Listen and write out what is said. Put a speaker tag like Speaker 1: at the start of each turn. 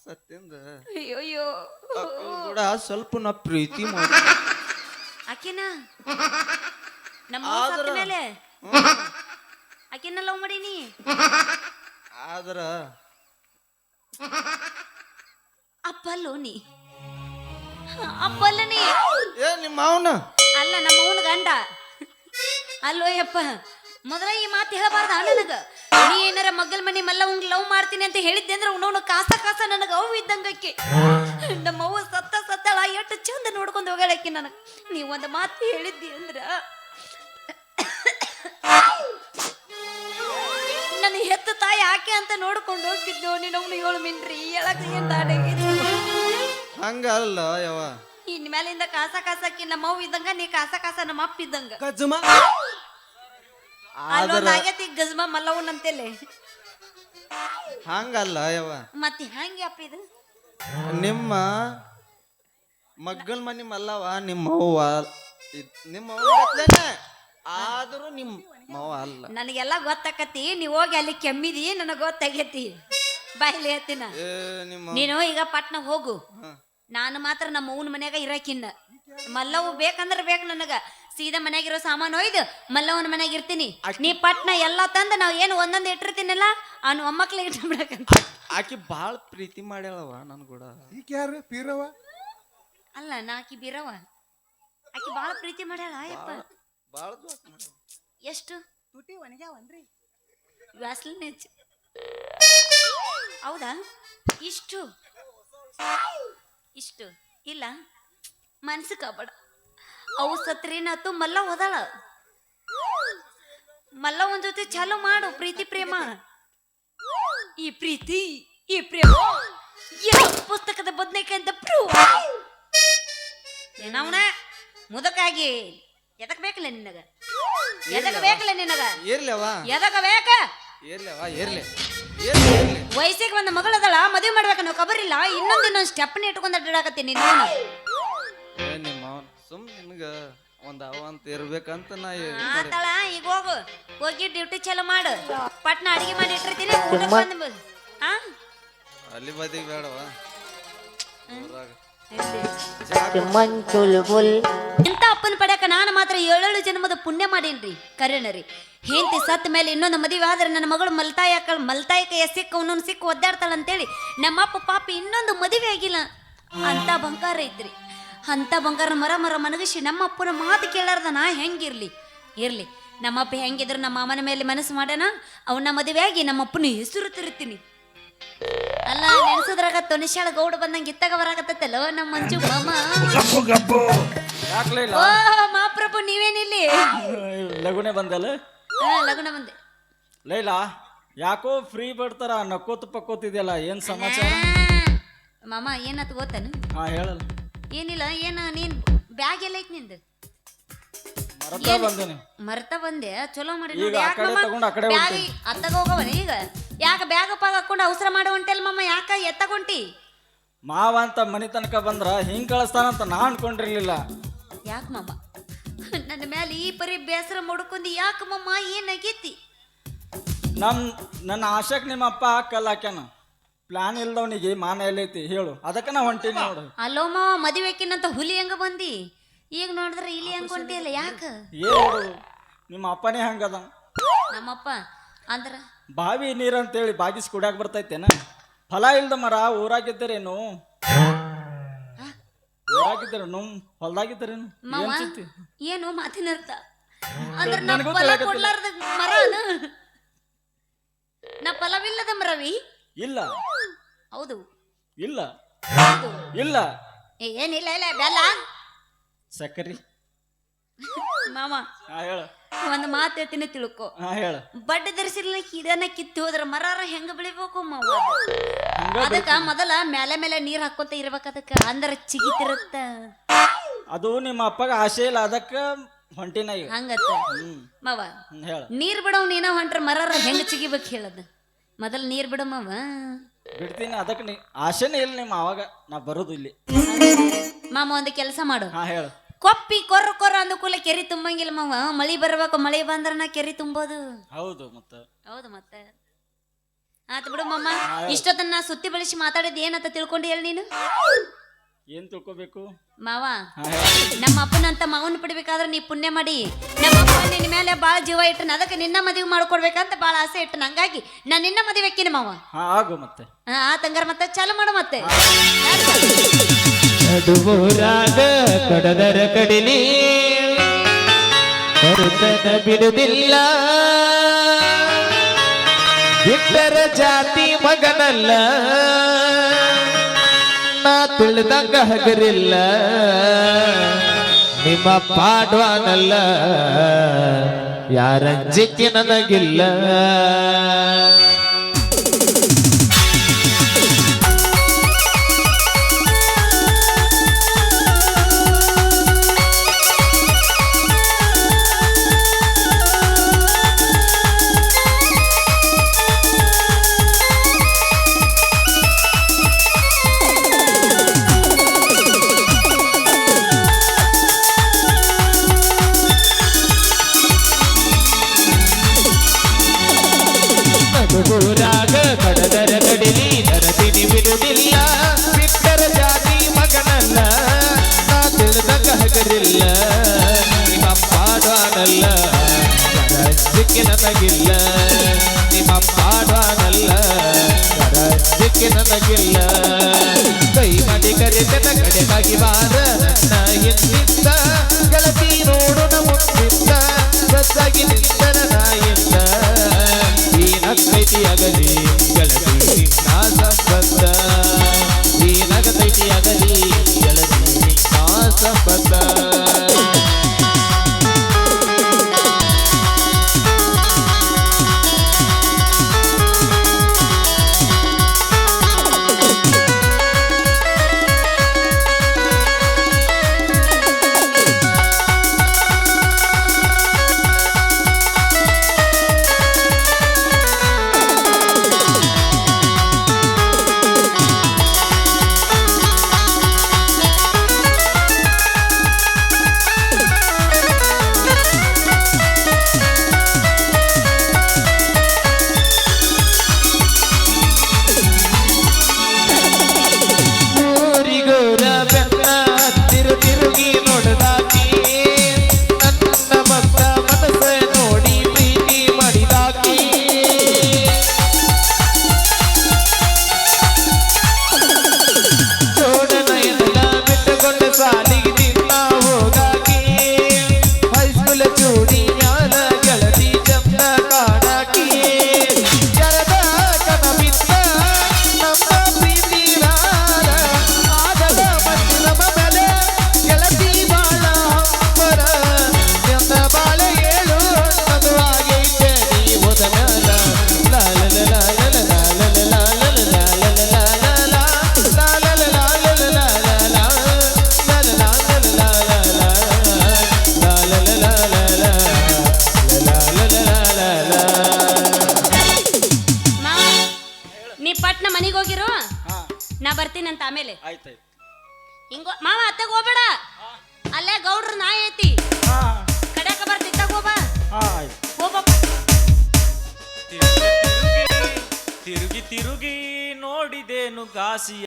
Speaker 1: ಸತ್ತಿಂದ
Speaker 2: ಅಯ್ಯೋಯ್ಯೋ.
Speaker 1: ಅಕ್ಕನ್ ಕೂಡ ಸ್ವಲ್ಪ ನಾ ಪ್ರೀತಿ ಮಾಡಿ.
Speaker 2: ಆಕಿನ? ನಮ್ಮ
Speaker 1: ಆದ್ರ-
Speaker 2: ಸತ್ತ ಮೇಲೆ? ಆಕಿನ ಲವ್ ಮಾಡೀನಿ?
Speaker 1: ಆದ್ರ
Speaker 2: ಅಪ್ಪಲ್ಲೋ ನೀ ಅಪ್ಪಲ್ಲ ನೀ
Speaker 1: ಏ ನಿಮ್ಮ ಅವನ
Speaker 2: ಅಲ್ಲ ನಮ್ಮ ಅವನ ಗಂಡ. ಅಲ್ಲೋ ಯಪ್ಪ ಮೊದಲ ಈ ಮಾತು ಹೇಳಬಾರ್ದ ನನಗ ನೀ ಏನಾರ ಮಗಲ್ ಮನೆ ಮಲ್ಲ ಉಂಗ್ ಲವ್ ಮಾಡ್ತೀನಿ ಅಂತ ಹೇಳಿದ್ದೆ ಅಂದ್ರೆ ಉಣ್ಣವನು ಕಾಸ ಕಾಸ ನನಗೆ ಅವು ಇದ್ದಂಗಕ್ಕೆ ನಮ್ಮ ಅವ್ವ ಸತ್ತ ಸತ್ತಳ ಎಷ್ಟು ಚಂದ ನೋಡ್ಕೊಂಡು ಹೋಗಳಕ್ಕೆ ನನಗೆ. ನೀ ಒಂದು ಮಾತು ಹೇಳಿದ್ದಿ ಅಂದ್ರ ನನ್ನ ಹೆತ್ತ ತಾಯಿ ಆಕೆ ಅಂತ ನೋಡ್ಕೊಂಡು ಹೋಗಿದ್ದು ನೀನು ಅವನು ಏಳು ಮಿನ್ರಿ ಹೇಳಕ್ ಏನ್ ಹಂಗಲ್ಲ
Speaker 1: ಹಂಗ ಅಲ್ಲ ಯವ
Speaker 2: ಇನ್ ಮೇಲಿಂದ ಕಾಸ ಕಾಸಕ್ಕಿ ನಮ್ಮ ಅವ್ವ ಇದ್ದಂಗ ನೀ ಕಾಸ ಕಾಸ ನಮ್ಮ ಅಪ್ಪ ಇದ್ದಂಗ.
Speaker 3: ಕಜ್ಜುಮ.
Speaker 2: ಗಜ್ಮ ಮಲ್ಲವನ್ ಅಂತೇಳಿ
Speaker 1: ಹಂಗಲ್ಲ ಯವ್ವ.
Speaker 2: ಮತ್ತೆ ಇದು?
Speaker 1: ನಿಮ್ಮ ಮಗ್ಗಲ್ ಮನಿ ಮಲ್ಲವ ನಿಮ್ಮ ಅವ್ವ ಇದ್- ನಿಮ್ಮ ಆದ್ರೂ ಆದರೂ ನಿಮ್ಮ ಅಲ್ಲ.
Speaker 2: ನನಗೆಲ್ಲ ಗೊತ್ತಾಕತಿ ನೀವ್ ಹೋಗಿ ಅಲ್ಲಿ ಕೆಮ್ಮಿದಿ ನನಗ್ ಗೊತ್ತಾಗೈತಿ. ಬಾಯಿಲಿ ಹೇಳ್ತೀನ.
Speaker 1: ಏ ನಿಮ್ಮ
Speaker 2: ನೀನು ಈಗ ಪಟ್ನ ಹೋಗು.
Speaker 1: ಹ.
Speaker 2: ನಾನು ಮಾತ್ರ ನಮ್ಮ ಅವ್ವನ ಮನ್ಯಾಗ ಇರಕಿನ್ನ. ಮಲ್ಲವು ಬೇಕಂದ್ರ ಬೇಕು ನನಗ. ಸೀದಾ ಮನ್ಯಾಗಿರೋ ಸಾಮಾನು ಒಯ್ದು ಮಲ್ಲವನ ಮನ್ಯಾಗ ಇರ್ತೀನಿ ನೀ ಪಟ್ನ ಎಲ್ಲ ತಂದು ನಾವ್ ಏನು ಒಂದೊಂದು ಇಟ್ಟಿರ್ತೀನಲ್ಲ ಅವ್ನು ಒಮ್ಮಕ್ಳಿಗೆ ಇಟ್ಬಿಡಕಂತ
Speaker 1: ಆಕಿ ಬಾಳ ಪ್ರೀತಿ ಮಾಡ್ಯಾಳವ ನನ್ ಕೂಡ.
Speaker 3: ಈಗ ಯಾರು? ಪೀರವ
Speaker 2: ಅಲ್ಲ ನಾ ಆಕಿ ಬೀರವ ಆಕಿ ಬಾಳ ಪ್ರೀತಿ ಮಾಡ್ಯಾಳ ಯಪ್ಪ
Speaker 1: ಬಾಳ ಜೋಕ್ ಮಾಡ್ಯಾಳ.
Speaker 2: ಎಷ್ಟು?
Speaker 3: ತುಟಿ ಒಣಗ್ಯಾವನ್ರಿ.
Speaker 2: ವ್ಯಾಸ್ಲಿನ್ ಹೆಚ್ಚು ಹೌದಾ? ಇಷ್ಟು. ಇಷ್ಟು. ಇಲ್ಲ. ಮನ್ಸು ಕಬಡ. ಅವು ಸತ್ರೇನಾತು ಮಲ್ಲ ಹೋದಾಳ. ಮಲ್ಲ ಒಂದ್ ಜೊತೆ ಚಾಲು ಮಾಡು ಪ್ರೀತಿ ಪ್ರೇಮ. ಈ ಪ್ರೀತಿ ಈ ಪ್ರೇಮ ಪುಸ್ತಕದ ಬದ್ನೇಕಾಯಿ ಅಂತ ಪ್ರೂವ್ ಏನವನ ಮುದಕಾಗಿ. ಎದಕ್ ಬೇಕಲ್ಲ ನಿನಗ? ಎದಕ್ ಬೇಕಲ್ಲ ನಿನಗ?
Speaker 1: ಇರ್ಲವ
Speaker 2: ಎದಕ ಬೇಕ?
Speaker 1: ಇರ್ಲವ ಇರ್ಲಿ.
Speaker 2: ವಯಸ್ಸಿಗೆ ಬಂದ ಮಗಳದಳ ಮದುವೆ ಮಾಡ್ಬೇಕು ನಾವು ಕಬರಿಲ್ಲ ಇನ್ನೊಂದು ಇನ್ನೊಂದು ಸ್ಟೆಪ್ನ ಇಟ್ಕೊಂಡ್ ಅಡ್ಡಾಡಕತ್ತೀನಿ ನೀನು.
Speaker 1: ಏ ಸುಮ್ ಒಂದ್ ಅವ ಅಂತ ಇರ್ಬೇಕಂತ ನಾ ಇದ್ ಮಾಡಿ-
Speaker 2: ಆತಳ ಈಗ ಹೋಗು. ಹೋಗಿ ಡ್ಯೂಟಿ ಚಲೋ ಮಾಡು. ಪಟ್ನ ಅಡಿಗೆ ಮಾಡಿ ಇಟ್ಟಿರ್ತೀನಿ ಊಟಕ್ಕೆ ಬಂದು ಬಿಡು. ಆ
Speaker 1: ಅಲ್ಲಿ ಬದಿ ಬೇಡವ. ಊರಾಗ.
Speaker 2: ಇಂಥ ಅಪ್ಪನ ಪಡ್ಯಾಕ ನಾನು ಮಾತ್ರ ಏಳೇಳು ಜನ್ಮದ ಪುಣ್ಯ ಮಾಡೀನ್ರಿ ಕರೆನರಿ. ಹೆಂಡತಿ ಸತ್ತ ಮೇಲೆ ಇನ್ನೊಂದು ಮದುವೆ ಆದ್ರೆ ನನ್ನ ಮಗಳು ಮಲ್ತಾಯ ಮಲ್ತಾಯ ಕೈಯ ಸಿಕ್ಕ ಒಂದೊಂದು ಸಿಕ್ಕ ಒದ್ದಾಡ್ತಾಳ ಅಂತೇಳಿ ನಮ್ಮಪ್ಪ ಪಾಪಿ ಇನ್ನೊಂದು ಮದುವೆ ಆಗಿಲ್ಲ ಅಂತ ಬಂಕಾರ ಐತ್ರಿ ಅಂತ ಬಂಗಾರ ಮರ ಮರ ಮನಗಿಸಿ ನಮ್ಮ ಅಪ್ಪನ ಮಾತು ಕೇಳಾರ್ದ ನಾ ಹೆಂಗಿರ್ಲಿ? ಇರ್ಲಿ. ನಮ್ಮಪ್ಪ ಹೆಂಗಿದ್ರು ನಮ್ಮ ಮಾಮನ ಮೇಲೆ ಮನಸ್ಸು ಮಾಡೋಣ ಅವನ ಮದುವೆ ಆಗಿ ನಮ್ಮ ಅಪ್ಪನ ಹೆಸರು ತಿರುತ್ತೀನಿ. ಅಲ್ಲ ನೆನ್ಸದ್ರಾಗ ತೊನಿಶಾಳ ಗೌಡ ಬಂದಂಗ ಇತ್ತಾಗ ಬರಾಕತ್ತಲ್ಲ ನಮ್ಮ ಮಂಜು ಮಾಮ? ಓ ಮಹಾಪ್ರಭು ನೀವೇನಿಲ್ಲಿ?
Speaker 4: ಲಗುನೆ ಬಂದಲ್ಲ?
Speaker 2: ಹಾ, ಲಗ್ನ ಬಂದೆ.
Speaker 4: ಲೈಲಾ ಯಾಕೋ ಫ್ರೀ ಬರ್ತಾರ ನಕ್ಕೋತ ಪಕ್ಕೋತಿದ್ಯಲ್ಲ ಏನ್ ಸಮಾಚಾರ?
Speaker 2: ಆ, ಮಾಮ ಏನತ್ ಗೊತ್ತನು
Speaker 4: ಹಾ ಹೇಳಲ್ಲ.
Speaker 2: ಏನಿಲ್ಲ ಏನ ನೀನ್ ಬ್ಯಾಗ್ ಎಲ್ಲ ಐತಿ ನಿಂದ?
Speaker 4: ಮರತ ಬಂದೇನಿ
Speaker 2: ಮರ್ತ ಬಂದೆ? ಚಲೋ ಮಾಡಿ
Speaker 4: ಈಗ ಆ ಕಡೆ ತಗೊಂಡ್ ಆ ಕಡೆ
Speaker 2: ಬ್ಯಾಗ್ ಅತ್ತಗ ಹೋಗವ ಈಗ. ಯಾಕ ಬ್ಯಾಗ್ ಪಾಗ ಹಾಕೊಂಡು ಅವಸರ ಮಾಡೋ ಹೊಂಟೆಲ್ ಮಮ್ಮ ಯಾಕ ಎತ್ತಗೊಂಟಿ?
Speaker 4: ಮಾವ ಅಂತ ಮನೆ ತನಕ ಬಂದ್ರ ಹಿಂಗ್ ಕಳಿಸ್ತಾನಂತ ನಾ ಅನ್ಕೊಂಡಿರ್ಲಿಲ್ಲ.
Speaker 2: ಯಾಕ ಮಮ್ಮ ನನ್ನ ಮೇಲೆ ಈ ಪರಿ ಬೇಸರ ಮುಡ್ಕೊಂಡಿ ಯಾಕ ಮಮ್ಮ ಏನಾಗೈತಿ?
Speaker 4: ನಮ್ ನನ್ನ ಆಶಕ್ ನಿಮ್ಮ ಅಪ್ಪ ಕಲ್ ಹಾಕ್ಯಾನ ಪ್ಲಾನ್ ಇಲ್ದವನಿಗೆ ಮಾನ ಎಲ್ಲೈತಿ ಹೇಳು. ಅದಕ್ಕ ನಾ ಹೊಂಟಿ ನೋಡು.
Speaker 2: ಅಲ್ಲೋ ಮಾವ ಮದುವೆಕಿನ್ನಂತ ಹುಲಿ ಹೆಂಗ ಬಂದಿ? ಈಗ ನೋಡಿದ್ರೆ ಇಲ್ಲಿ ಹೆಂಗ್ ಹೊಂಟಿಲ್ಲ ಯಾಕ?
Speaker 4: ಏ ನೋಡು ನಿಮ್ಮ ಅಪ್ಪನೇ ಹಂಗದ.
Speaker 2: ನಮ್ಮಪ್ಪ ಅಂದ್ರ?
Speaker 4: ಬಾವಿ ನೀರಂತೇಳಿ ಬಾಗಿಸ್ ಕುಡ್ಯಾಕ ಬರ್ತೈತೇನ? ಫಲ ಇಲ್ದ ಮರ ಊರಾಗಿದ್ದರೇನು? ಊರಾಗಿದ್ದರೇನು? ಹೊಲ್ದಾಗಿದ್ದರೇನು?
Speaker 2: ಮಾವ
Speaker 4: ಏನ್
Speaker 2: ಮಾತಿನ ಅರ್ಥ? ಅಂದ್ರ ನಾ
Speaker 4: ನನಗೂ
Speaker 2: ಫಲ. ಕೊಡ್ಲಾರ್ದ ಮರ ನಾ ಫಲವಿಲ್ಲದ ಮರವಿ?
Speaker 4: ಇಲ್ಲ.
Speaker 2: ಹೌದು.
Speaker 4: ಇಲ್ಲ.
Speaker 2: ಹೌದು.
Speaker 4: ಇಲ್ಲ.
Speaker 2: ಏ, ಏನಿಲ್ಲ ಇಲ್ಲ ಬೆಲ್ಲ
Speaker 4: ಸಕ್ಕರಿ.
Speaker 2: ಮಾಮ
Speaker 4: ಹಾ ಹೇಳ.
Speaker 2: ಒಂದ್ ಮಾತು ಹೇಳ್ತೀನಿ ತಿಳ್ಕೊ.
Speaker 4: ಹಾ ಹೇಳ.
Speaker 2: ಬಡ್ಡ ಧರಿಸಿಲ್ಲ ಇದನ್ನ ಕಿತ್ತು ಹೋದ್ರ ಮರಾರ ಹೆಂಗ ಬೆಳಿಬೇಕು ಮಾವ?
Speaker 4: ಹಂಗ
Speaker 2: ಅದಕ್ಕ ಮೊದಲ ಮೇಲೆ ಮೇಲೆ ನೀರ್ ಹಾಕೋತ ಇರ್ಬೇಕ ಅದಕ್ಕ. ಅಂದ್ರ ಚಿಗಿತಿರುತ್ತ
Speaker 4: ಅದು ನಿಮ್ಮ ಅಪ್ಪಗ ಆಸೆ ಇಲ್ಲ ಅದಕ್ಕ ಹೊಂಟಿನ ಈಗ
Speaker 2: ಹಂಗತ್ತ.
Speaker 4: ಹ್ಮ್.
Speaker 2: ಮಾವ
Speaker 4: ಹ್ಮ್, ಹೇಳ.
Speaker 2: ನೀರ್ ಬಿಡವ್ ನೀನ ಹೊಂಟ್ರ ಮರಾರ ಹೆಂಗ ಚಿಗಿಬೇಕು ಹೇಳದ? ಮೊದಲ ನೀರ್ ಬಿಡಮ್ಮವ ಮಾವ
Speaker 4: ಬಿಡ್ತೀನಿ ಅದಕ್ಕೆ ನೀ ಆಸೆನೇ ಇಲ್ಲ ನಿಮ್ಮ ಅವಾಗ. ನಾ ಬರೋದು ಇಲ್ಲಿ.
Speaker 2: ಮಾಮ ಒಂದು ಕೆಲಸ ಮಾಡು.
Speaker 4: ಹಾ ಹೇಳು.
Speaker 2: ಕೊಪ್ಪಿ ಕೊರ್ರ ಕೊರ್ರ ಅಂದ ಕೂಲ ಕೆರಿ ತುಂಬಂಗಿಲ್ಲ ಮಾವ. ಮಳಿ ಬರ್ಬೇಕು ಮಳಿ ಬಂದ್ರ ನಾ ಕೆರಿ ತುಂಬೋದು.
Speaker 4: ಹೌದು ಮತ್ತೆ.
Speaker 2: ಹೌದು ಮತ್ತೆ. ಆತ್ ಬಿಡು ಮಮ್ಮ ಇಷ್ಟೊತ್ತನ್ನ ನಾ ಸುತ್ತಿ ಬಳಸಿ ಮಾತಾಡಿದ್ ಏನಂತ ತಿಳ್ಕೊಂಡು ಹೇಳಿ ನೀನು.
Speaker 4: ಏನ್ ತಿಳ್ಕೋಬೇಕು?
Speaker 2: ಮಾವ
Speaker 4: ನಮ್ಮ ಅಪ್ಪನ
Speaker 2: ನಮ್ಮ ಅಪ್ಪನಂತ ಮಾವನ್ ಪಡಿಬೇಕಾದ್ರೆ ನೀ ಪುಣ್ಯ ಮಾಡಿ. ನಮ್ಮ ಅಪ್ಪ ನಿನ್ನ ಮೇಲೆ ಬಾಳ ಜೀವ ಇಟ್ಟನ ಅದಕ್ಕೆ ನಿನ್ನ ಮದುವೆ ಮಾಡ್ಕೊಡ್ಬೇಕಂತ ಬಾಳ ಆಸೆ ಇಟ್ಟನ. ಹಂಗಾಗಿ ನಾನು ನಿನ್ನ ಮದುವೆ ಹಾಕಿನಿ ಮಾವ.
Speaker 4: ಹಾ ಆಗು ಮತ್ತೆ.
Speaker 2: ಆ, ತಂಗಾರ ಮತ್ತೆ ಚಾಲು ಮಾಡು ಮತ್ತೆ.
Speaker 5: ನಡುವೂರಾಗ ಕಡದರ ಕಡಿಲಿ ಕರುತನ ಬಿಡುದಿಲ್ಲ. ಬಿಟ್ಟರ ಜಾತಿ ಮಗನಲ್ಲ. ತಿಳಿದಂಗ ಹಗರಿಲ್ಲ. ನಿಮ್ಮ ಪಾಡ್ವಾನಲ್ಲ ಯಾರಂಜಿಕೆ ನನಗಿಲ್ಲ. ನನಗಿಲ್ಲ. ನಿಮ್ಮ ಪಾಡಾನಲ್ಲ ರಜ್ಜಿಕ್ಕೆ ನನಗಿಲ್ಲ. ಕೈ ಮಾಡಿ ಕರೆತನ ಕಡೆಗಾಗಿ ಬಾರ. ನಾ
Speaker 2: ಬರ್ತೀನಂತ ಆಮೇಲೆ.
Speaker 4: ಆಯ್ತಾಯ್ತು.
Speaker 2: ಹಿಂಗೋ ಮಾವ ಅತ್ತೆಗೆ ಹೋಗ್ಬೇಡ. ಅಲ್ಲೇ ಗೌಡ್ರ ನಾಯಿ ಐತಿ.
Speaker 4: ಹಾ.
Speaker 2: ಕಡ್ಯಾಕ ಬರ್ತಿತ್ತಾಗ ಹೋಗ
Speaker 6: ತಿರುಗಿ ತಿರುಗಿ ನೋಡಿದೇನು ಗಾಸಿಯ?